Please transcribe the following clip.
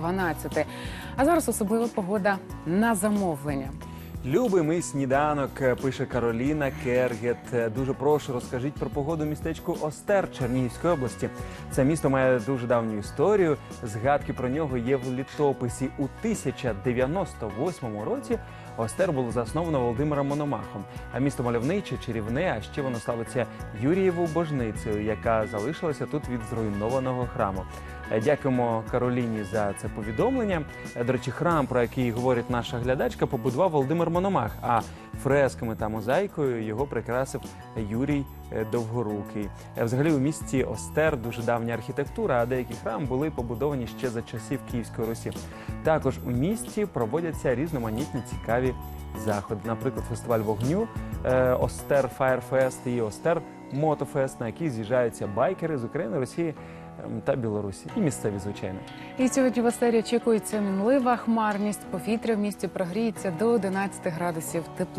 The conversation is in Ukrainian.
12. А зараз особлива погода на замовлення. Любий мій сніданок, е, пише Кароліна Кергет. Е, Дуже прошу, розкажіть про погоду містечку Остер Чернігівської області. Це місто має дуже давню історію. Згадки про нього є в літописі. У 1098 році Остер було засновано Володимиром Мономахом. А місто мальовниче, чарівне, а ще воно славиться Юрієву божницею, яка залишилася тут від зруйнованого храму. Е, Дякуємо Кароліні за це повідомлення. До речі, храм, про який говорить наша глядачка, побудував Володимир Мономах. А фресками та мозаїкою його прикрасив Юрій е, Довгорукий. Е, Взагалі у місті Остер дуже давня архітектура, а деякі храми були побудовані ще за часів Київської Русі. Також у місті проводяться різноманітні цікаві заходи. Наприклад, фестиваль вогню, е, Остер Фаєрфест і Остер Мотофест, на який з'їжджаються байкери з України, Росії ем, та Білорусі. І місцеві, звичайно. І сьогодні в Остері очікується мінлива хмарність. Повітря в місті прогріється до 11 градусів тепла.